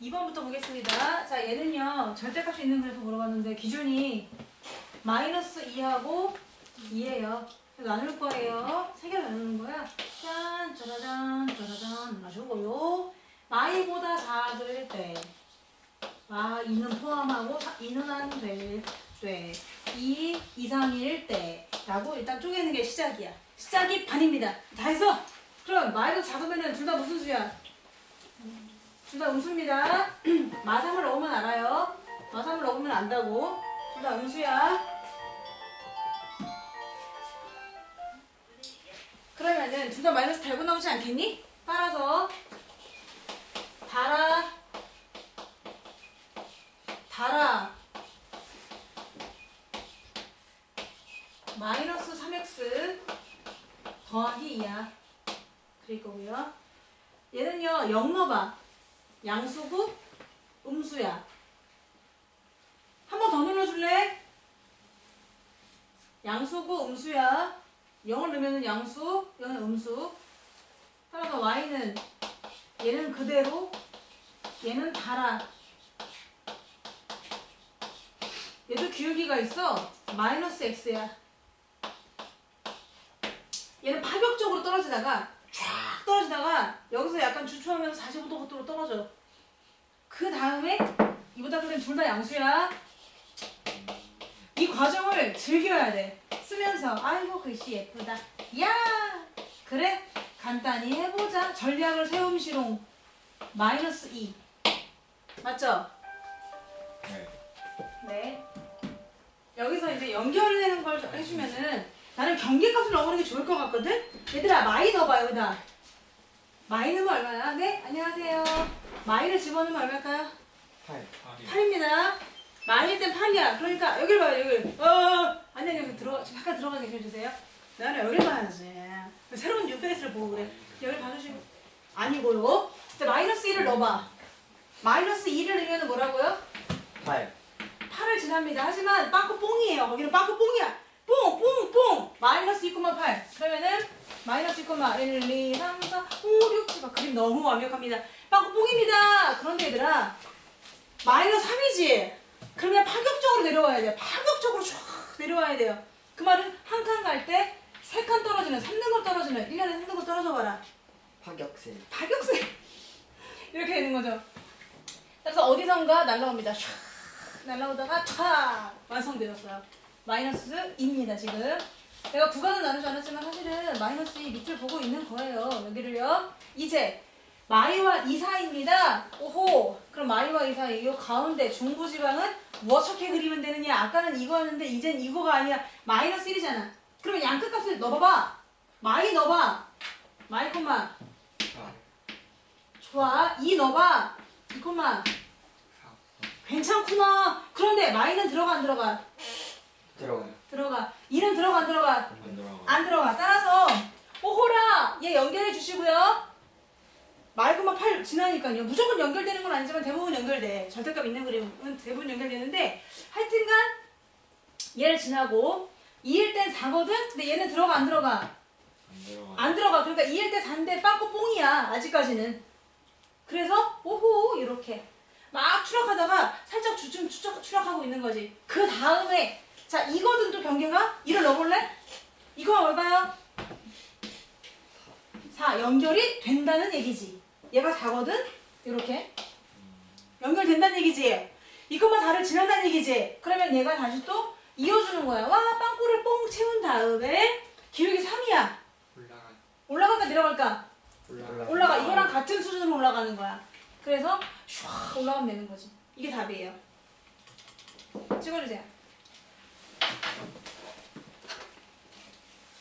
2번부터 보겠습니다. 자, 얘는요, 절대값이 있는 그래프 물어봤는데, 기준이 마이너스 2하고 2예요. 나눌 거예요. 세 개를 나누는 거야. 짠, 짜라잔, 짜라잔, 나주고요. 마이보다 작을 때, 아, 2는 포함하고 2는 안 될 때, 2 이상일 때, 라고 일단 쪼개는 게 시작이야. 시작이 반입니다. 다 했어? 그럼 마이너스 작으면은 둘다 무슨 수야? 둘 다 음수입니다. 마삼을 넣으면 알아요. 마삼을 넣으면 안다고. 둘 다 음수야. 그러면은 둘 다 마이너스 달고 나오지 않겠니? 따라서 달아 달아 마이너스 3x 더하기 2야. 그릴 거고요. 얘는요 0 넣어봐. 양수고 음수야. 한 번 더 눌러줄래? 양수고 음수야. 0을 넣으면 양수, 얘는 음수. 따라서 y는 얘는 그대로, 얘는 달아. 얘도 기울기가 있어. 마이너스 x야. 얘는 파격적으로 떨어지다가 쫙 떨어지다가 여기서 약간 주춤하면서 45도 각도로 떨어져. 그 다음에 이보다 그냥 둘다 양수야. 이 과정을 즐겨야 돼. 쓰면서 아이고 글씨 예쁘다. 야 그래 간단히 해보자. 전략을 세움시롱 마이너스 2 맞죠? 네. 네. 여기서 이제 연결되는 걸 해주면은 나는 경계값을 넣어보는 게 좋을 것 같거든? 얘들아, 마이 넣어봐, 여기다. 마이 넣으면 얼마야? 네? 안녕하세요. 마이를 집어넣으면 얼마일까요? 8. 8입니다. 마이일 땐 8이야. 그러니까 여기를 봐요, 여기. 어, 아니, 아니, 여기 들어, 좀 잠깐 들어가게 해주세요. 나는 여기를 봐야지. 새로운 뉴페이스를 보고 그래. 여기를 봐주시고. 아니고요. 자, 마이너스 1을 넣어봐. 마이너스 2를 넣으면 뭐라고요? 8. 8을 지납니다. 하지만 빠꾸 뽕이에요. 거기는 빠꾸 뽕이야. 뽕, 뽕, 뽕. 마이너스 2,8. 그러면은 마이너스 2,1, 1, 2, 3, 4, 5, 6, 7. 아, 그림 너무 완벽합니다. 빠꾸 뽕입니다. 그런데 얘들아, 마이너스 3이지. 그러면 파격적으로 내려와야 돼요. 파격적으로 쫙 내려와야 돼요. 그 말은 한 칸 갈 때 세 칸 떨어지는, 3등급 떨어지는, 1년에 3등급 떨어져 봐라. 파격세. 파격세. 이렇게 되는 거죠. 그래서 어디선가 날라옵니다. 촤 날라오다가 촤 완성되었어요. 마이너스 2입니다 지금. 내가 구간은 나누지 않았지만 사실은 마이너스 2 밑을 보고 있는 거예요. 여기를요. 이제 마이와 2 사이입니다. 오호. 그럼 마이와 2 사이 이 가운데 중부지방은 무엇렇게 그리면 되느냐? 아까는 이거였는데 이젠 이거가 아니야. 마이너스 1이잖아. 그러면 양끝값을 넣어봐. 마이 넣어봐. 마이 콤마 4. 좋아. 2 넣어봐. 2콤마. 괜찮구나. 그런데 마이는 들어가 안 들어가? 들어가요. 들어가. 2는 들어가 안 들어가? 안 들어가요. 안 들어가. 따라서 오호라 얘 연결해 주시고요. 말고만 8 지나니까요. 무조건 연결되는 건 아니지만 대부분 연결돼. 절대값 있는 그림은 대부분 연결되는데 하여튼간 얘를 지나고 2일 땐 4거든? 근데 얘는 들어가 안 들어가? 안 들어가요. 안 들어가. 그러니까 2일 때 4인데 빵꾸 뽕이야. 아직까지는. 그래서 오호 이렇게 막 추락하다가 살짝 주춤 추락, 추락하고 있는 거지. 그 다음에 자 이거든 또 경계가? 이를 넣어볼래? 이거가 뭘까요? 4 연결이 된다는 얘기지. 얘가 4거든? 이렇게 연결된다는 얘기지. 이것만 4를 지난다는 얘기지. 그러면 얘가 다시 또 이어주는 거야. 와 빵꾸를 뽕 채운 다음에 기울기 3이야. 올라가. 올라갈까 내려갈까? 올라가. 올라가 이거랑 같은 수준으로 올라가는 거야. 그래서 슉 올라가면 되는 거지. 이게 답이에요. 찍어주세요.